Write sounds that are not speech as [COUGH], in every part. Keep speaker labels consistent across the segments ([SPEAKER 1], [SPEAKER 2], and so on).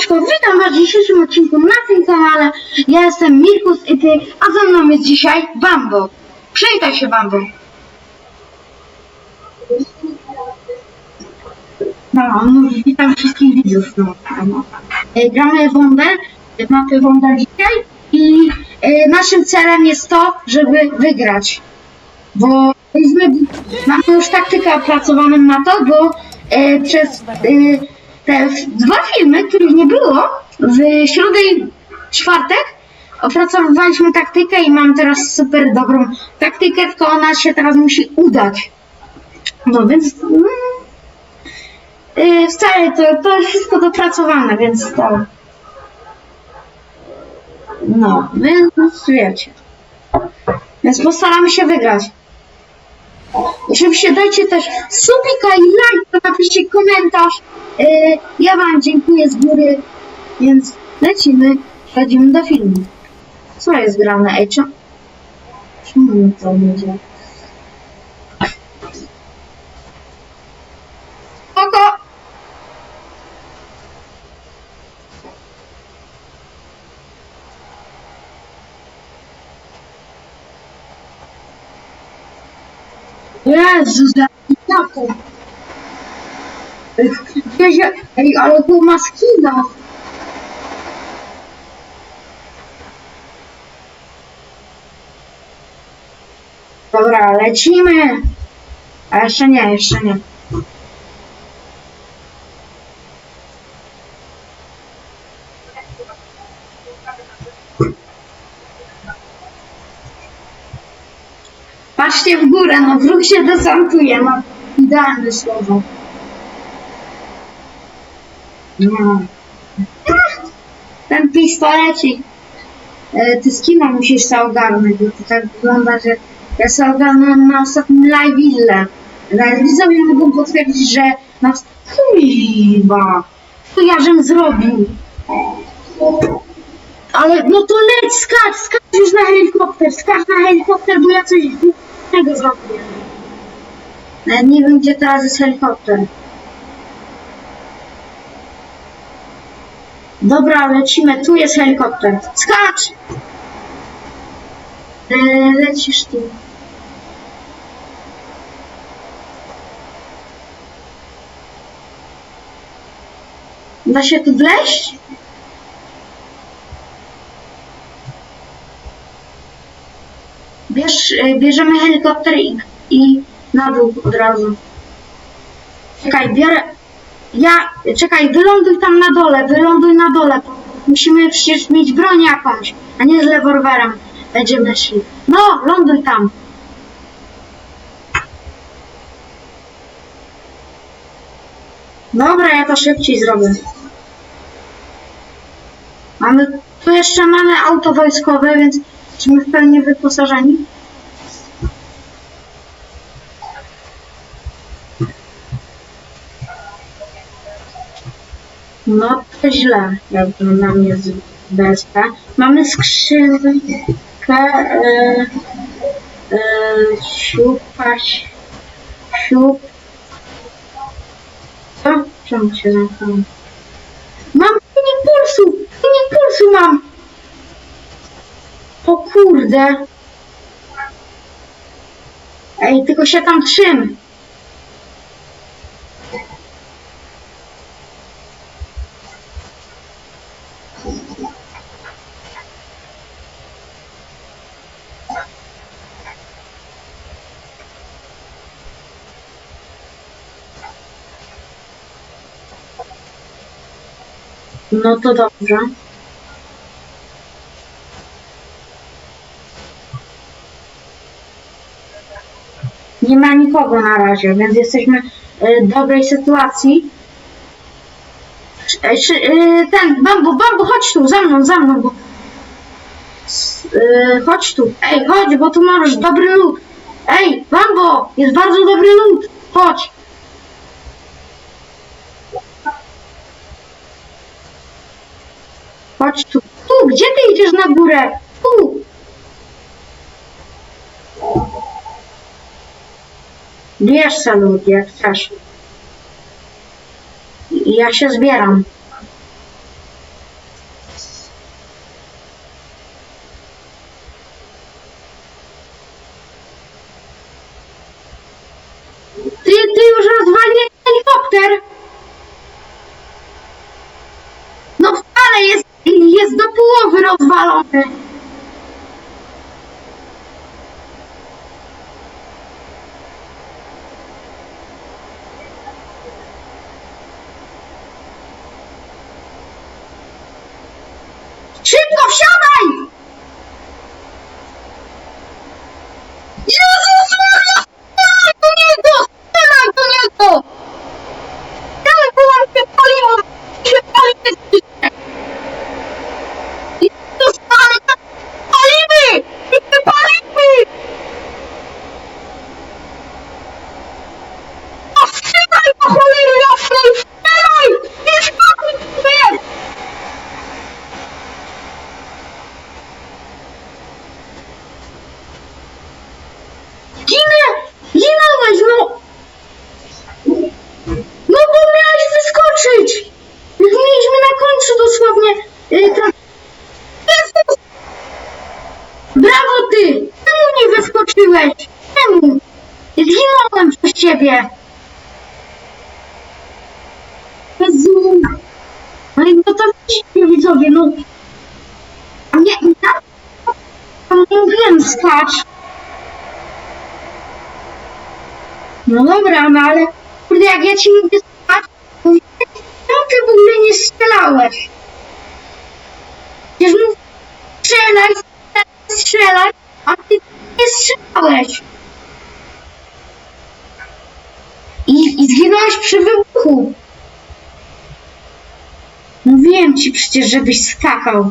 [SPEAKER 1] Witam was w dzisiejszym odcinku na tym kanale. Ja jestem Mirkus i ty, a ze mną jest dzisiaj Bambo. Przywitaj się Bambo. No, no witam wszystkich widzów. No, no. E, Gramy Wonder, mapy Wonder dzisiaj i e, naszym celem jest to, żeby wygrać. Bo mamy już taktykę opracowaną na to, bo e, przez e, te dwa filmy, których nie było, w środę i czwartek opracowywaliśmy taktykę i mam teraz super dobrą taktykę, tylko ona się teraz musi udać. No więc mm, e, wcale to, to jest wszystko dopracowane, więc to... No, więc wiecie. Więc postaramy się wygrać. Oczywiście dajcie też subika i like, napiszcie komentarz. Yy, ja wam dziękuję z góry, więc lecimy, przechodzimy do filmu. Co jest grane? Ej, czemu? To będzie? Jezus, jaką? Ej, ale tu ma skina. Dobra, lecimy. A jeszcze nie, jeszcze nie. Górę, no wróg się desantuje, no idealne słowo. No. Ten pistolecik. E, ty skina musisz sobie ogarnąć, bo to tak wygląda, że ja sobie ogarnąłem na ostatnim live ile. Nawet widzowie mogą potwierdzić, że na Kurwa, to ja żem zrobił. Ale no to leć, skacz, skacz już na helikopter, skacz na helikopter, bo ja coś innego zrobię. Nawet nie wiem, gdzie teraz jest helikopter. Dobra, lecimy, tu jest helikopter. Skacz! E, lecisz tu. Da się tu wleźć? Bierz, e, bierzemy helikopter i, i na dół od razu. Czekaj, biorę. Ja. Czekaj, wyląduj tam na dole, wyląduj na dole. Musimy przecież mieć broń jakąś, a nie z rewolwerem będziemy szli. No, ląduj tam. Dobra, ja to szybciej zrobię. Mamy, tu jeszcze mamy auto wojskowe, więc jesteśmy w pełni wyposażeni. No to źle, jak na mnie z BSP. Mamy skrzynkę, e, e, siupać, siup. Co? Czemu się zamknąłem? Mam mini pulsu! Pulsu mam! Kurde! Ej, tylko się tam trzym! No to dobrze. Nie ma nikogo na razie, więc jesteśmy y, w dobrej sytuacji. Czy, y, Ten, Bambu, Bambu, chodź tu, za mną, za mną. Bo... Chodź tu, ej, chodź, bo tu masz dobry lód. Ej, Bambo, jest bardzo dobry lód. Chodź. Chodź tu. Tu, gdzie ty idziesz na górę? Tu. Bierz salut, jak chcesz. Ja się zbieram. Ty, ty już rozwaliłeś helikopter! No wcale jest, jest do połowy rozwalony! Strzelałeś. I, I zginąłeś przy wybuchu. Mówiłem ci przecież, żebyś skakał.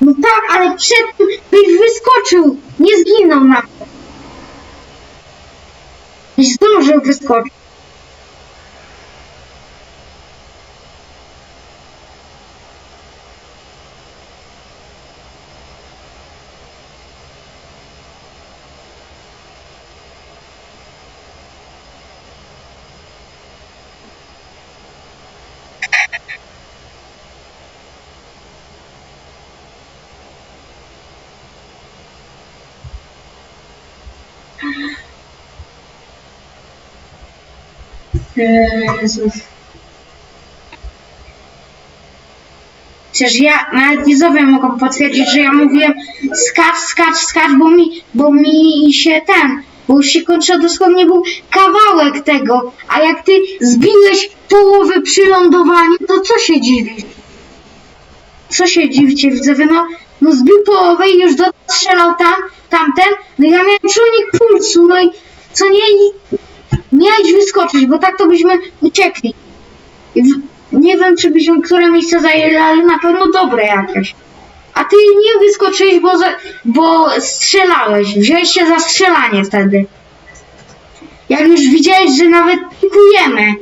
[SPEAKER 1] No tak, ale przed tym byś wyskoczył. Nie zginął na to. Byś zdążył wyskoczyć. Jezus. Przecież ja, nawet widzowie mogą potwierdzić, że ja mówiłem skacz, skacz, skacz, bo mi, bo mi się ten, bo już się kończył dosłownie był kawałek tego, a jak ty zbiłeś połowę przy lądowaniu, to co się dziwisz? Co się dziwicie, widzowie? No, no zbił połowę i już dostrzelał tam, tamten, no ja miałem czujnik pulsu, no i co nie, miałeś wyskoczyć, bo tak to byśmy uciekli. Nie wiem, czy byśmy które miejsce zajęli, ale na pewno dobre jakieś. A ty nie wyskoczyłeś, bo, za, bo strzelałeś. Wziąłeś się za strzelanie wtedy. Jak już widziałeś, że nawet pikujemy.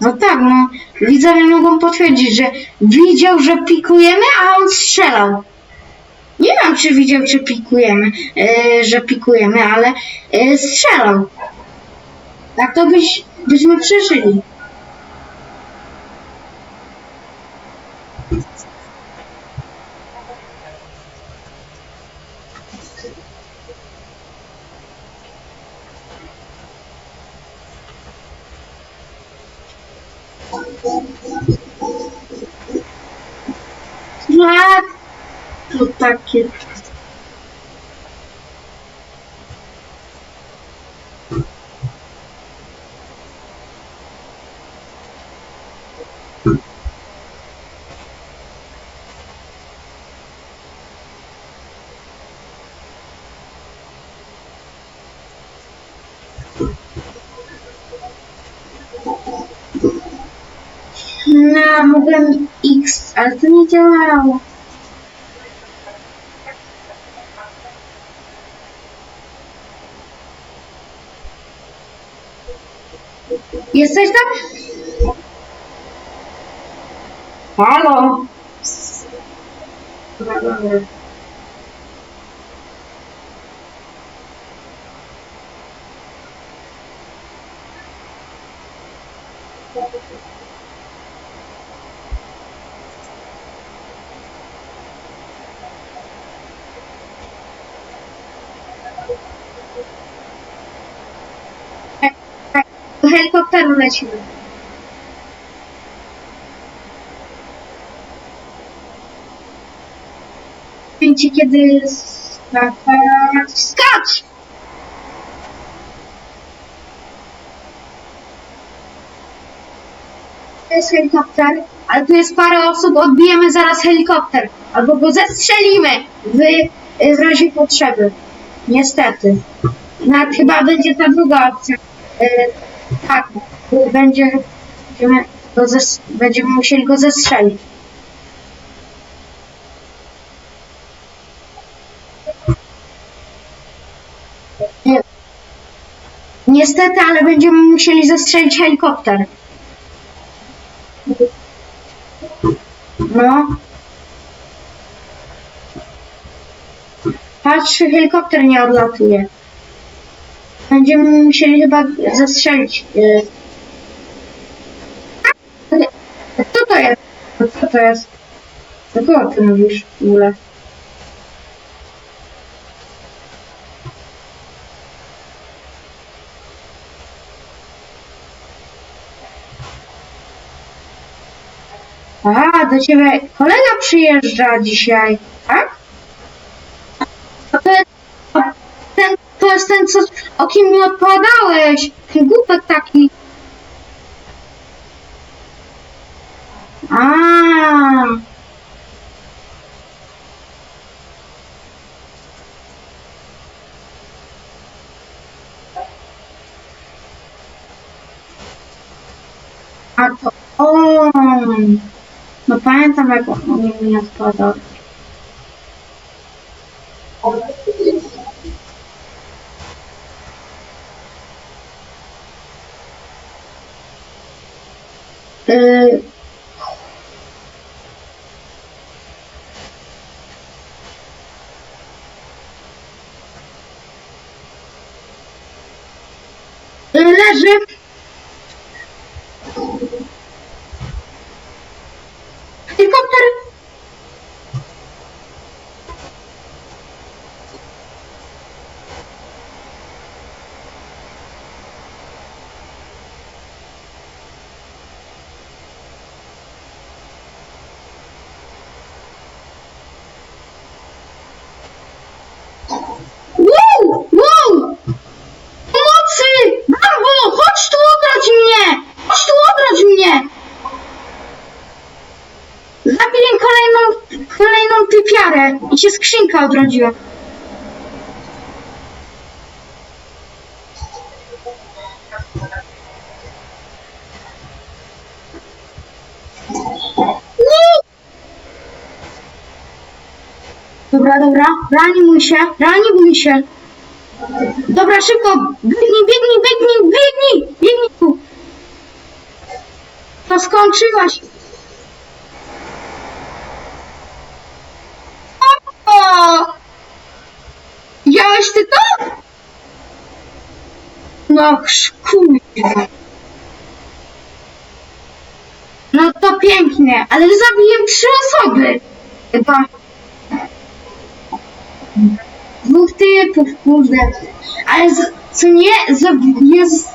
[SPEAKER 1] No tak, no. Widzowie mogą potwierdzić, że widział, że pikujemy, a on strzelał. Nie wiem, czy widział, czy pikujemy, e, że pikujemy, ale e, strzelał. Tak to byś, byśmy przeżyli. To takie? No, mogłem X, ale to nie działało. Jesteś tam? Halo? Dobra, dobra. Tak, tak. razu lecimy. Momencie, kiedy. Skacz! To jest helikopter, ale tu jest parę osób, odbijemy zaraz helikopter. Albo go zestrzelimy w, w razie potrzeby. Niestety. Nawet chyba będzie ta druga opcja. E, tak, będziemy, go będziemy musieli go zestrzelić. Nie. Niestety, ale będziemy musieli zestrzelić helikopter. No. Patrz, helikopter nie odlatuje. Będziemy musieli chyba zastrzelić. y. A, Co to jest? Co to jest? Co kogo ty mówisz w ogóle? A, do ciebie kolega przyjeżdża dzisiaj, tak? A to jest ten, to jest ten, co, o kim mi odpowiadałeś. Ten głupek taki. A. A to on. No pamiętam jak on mi odpowiadał. Y, y, Leży. Helikopter. Wow! Wow! Pomocy! Bambo! Chodź tu odrodź mnie! Chodź tu odrodź mnie! Zabiję kolejną, kolejną i się skrzynka odrodziła. Dobra, dobra, reanimuj się, reanimuj się. Dobra, szybko, biegnij, biegnij, biegnij, biegnij, biegnij. To skończyłaś. O! Widziałeś ty to? No, kurwa. No to pięknie, ale zabiłem trzy osoby. Chyba. Dwóch typów, kurde. Ale z, co nie, zabi- jest...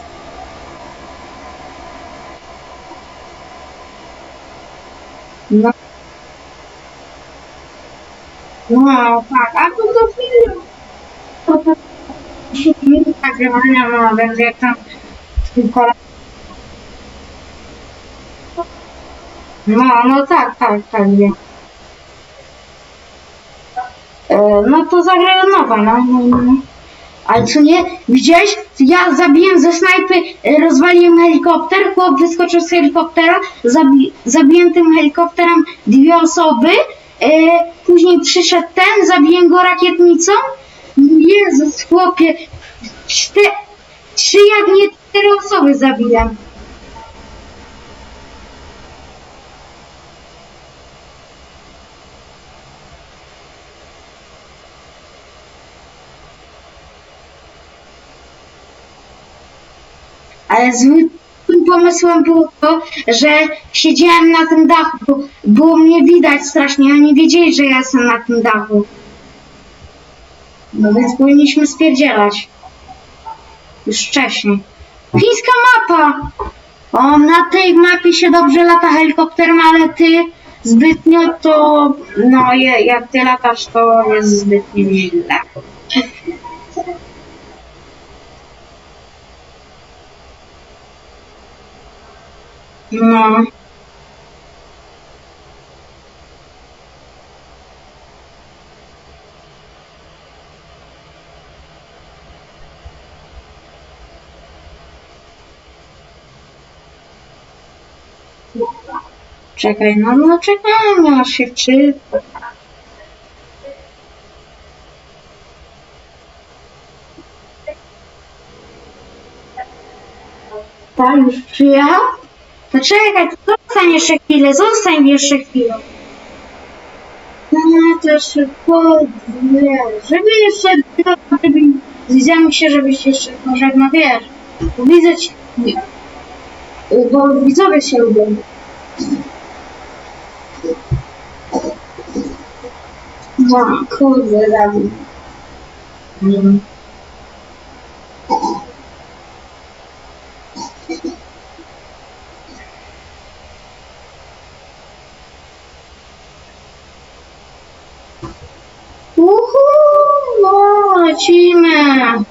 [SPEAKER 1] No. No, tak, a to do filmu. To to... Minut nagrywania, no, No, no tak, tak, tak, wiem. E, No to zagrają nowa, no, no, no. no. Ale co nie, widziałeś? Ja zabiłem ze snajpy, e, rozwaliłem helikopter, chłop wyskoczył z helikoptera, zabi zabiłem tym helikopterem dwie osoby, później przyszedł ten, zabiłem go rakietnicą. Jezus, chłopie, czte, trzy jak nie cztery osoby zabiłem. Ale złym pomysłem było to, że siedziałem na tym dachu. Było mnie widać strasznie, oni wiedzieli, że ja jestem na tym dachu. No więc powinniśmy spierdzielać. Już wcześniej. Chińska mapa! O, na tej mapie się dobrze lata helikopterem, ale ty zbytnio to, no jak ty latasz, to jest zbytnio źle. No. Czekaj, no, no czekamy, aż się wczyta. Tak, już przyjechał? To czekaj, zostań jeszcze chwilę, zostań jeszcze chwilę. No to jeszcze nie, żeby jeszcze, żeby, widziałem się, żebyś jeszcze, może no wiesz, bo widzę cię, bo widzowie się lubią. No, kurde, Dawid. Mm. Uhu, no, lecimy.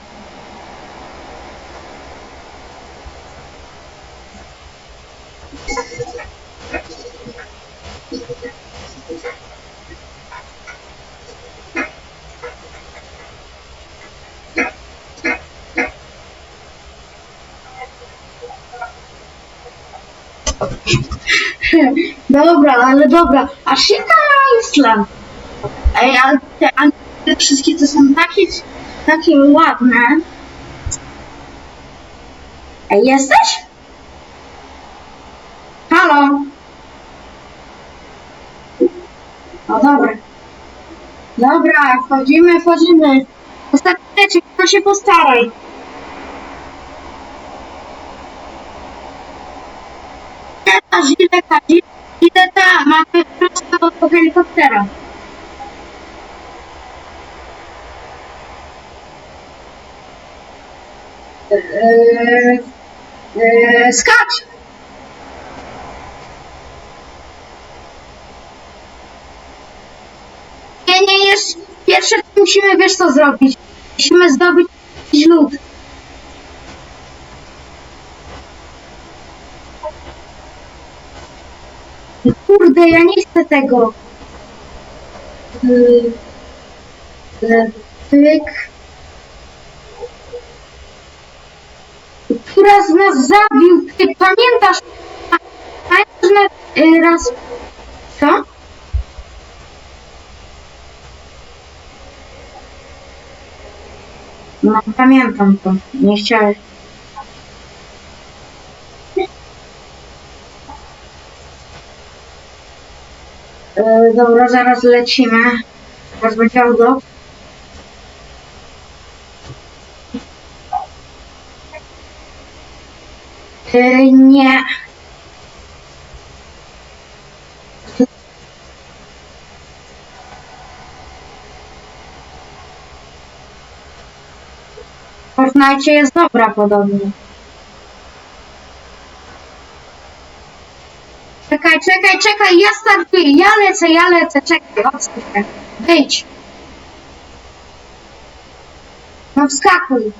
[SPEAKER 1] [LAUGHS] Dobra, ale dobra. A Shita Island. Ej, ale te, te wszystkie to są takie, takie ładne. Ej, jesteś? Halo? No dobra. Dobra, wchodzimy, wchodzimy. Ostatnie rzeczy, to się postaraj. Teta, żileta, żileta, mamy prosto do helikoptera. Eee, eee, skacz! Nie, nie, jest. Pierwsze co musimy, wiesz co zrobić? Musimy zdobyć lód. Kurde, ja nie chcę tego. Yy, yy, Tyk. Który z nas zabił? Ty pamiętasz? Pamiętasz na, yy, raz... Co? No, pamiętam to. Nie chciałem. E, dobra, zaraz lecimy. Teraz będzie auto. Nie. Fortnite jest dobra podobnie. Czekaj, czekaj, czekaj, ja startuję, ja lecę, ja lecę, czekaj, się. Wyjdź. No wskakuj.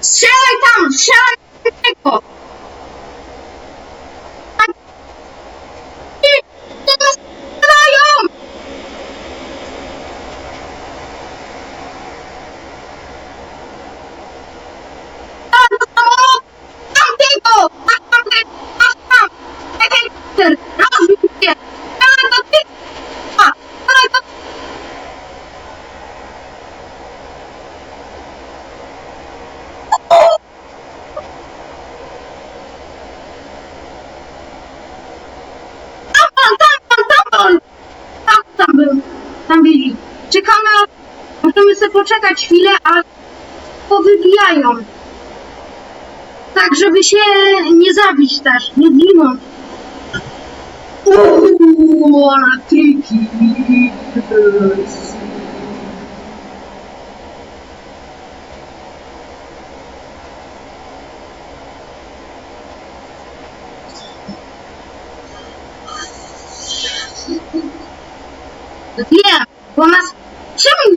[SPEAKER 1] Strzelaj tam, strzelaj do tego. Ty, to nas strzelają! Tam, do samolotu! Tamtego! Masz tamtego! Masz tam! Helikopter! Rozbił się! Strzelaj do tyłu! A, strzelaj do Tam, tam, tam, tam, tam, tam był, tam byli. Czekamy, możemy sobie poczekać chwilę, a powybijają. Tak, żeby się nie zabić też, nie zginąć. Triki. Wiem, bo nas... Czemu...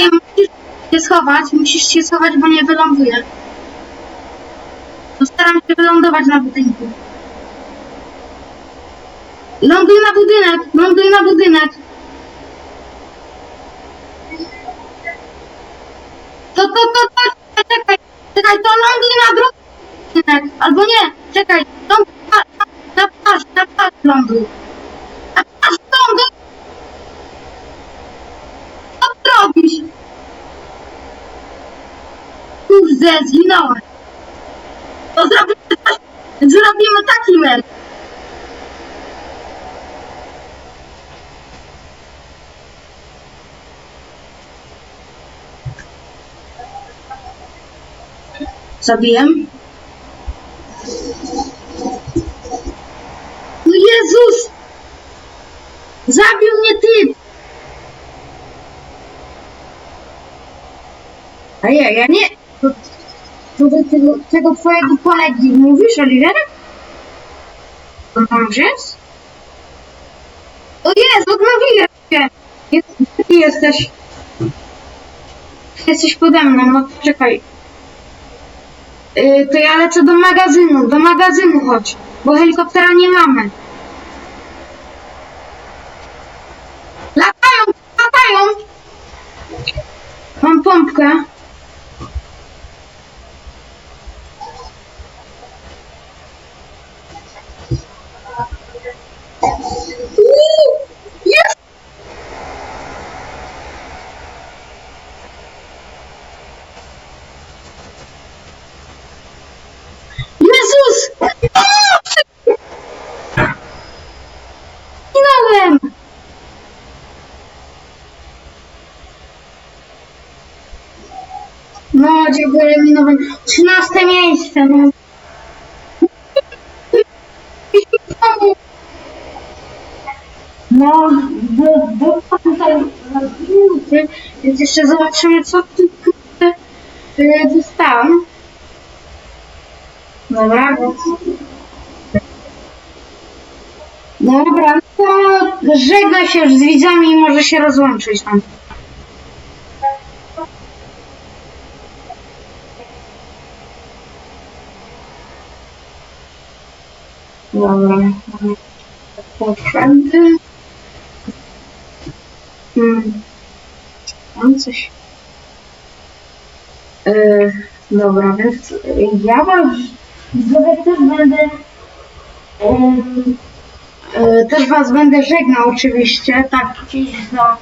[SPEAKER 1] Nie, musisz się musisz się schować, bo nie wyląduję. Postaram się wylądować na budynku. Ląduj na budynek, ląduj na budynek. To, to, to, to, czekaj, czekaj, to ląduj na drugi budynek. Albo nie, czekaj, ląduj na, na, na plaż, na ląduj. Na plaż ląduj. Co ty robisz? Kurde, zginąłem. To zrobimy, zrobimy taki mecz. Zabiłem. No Jezus! Zabił mnie ty! A ja, ja nie... To, do tego, tego twojego kolegi mówisz, Oliver? To tam już jest? O jest, odnowiłem się! Jest, ty jesteś... Jesteś pode mną, no czekaj. Yy, to ja lecę do magazynu, do magazynu chodź, bo helikoptera nie mamy. Latają, latają! Mam pompkę. Uuu, Jest! Jezus! Pomocy! Zginąłem! No, dziękuję eliminować. 13 miejsce, no. No, do, do tutaj na minuty, więc jeszcze zobaczymy, co tu kurde, y, dostałam. Dobra, więc... Dobra, no to żegna się już z widzami i może się rozłączyć tam. Dobra, poprzęty. Hmm. Mam coś. Yy, dobra, więc ja was widzowie też będę yy, też was będę żegnał oczywiście, tak gdzieś za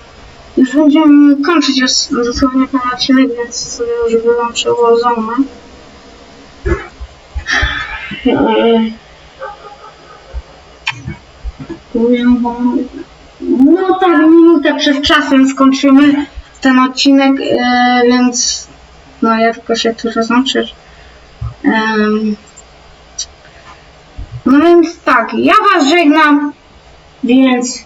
[SPEAKER 1] już będziemy kończyć os- dosłownie ten odcinek, więc sobie już wyłączę Warzone. Yy, powiem wam, no tak minutę przed czasem skończymy ten odcinek, yy, więc no ja tylko się tu. Em, no więc tak, ja was żegnam, więc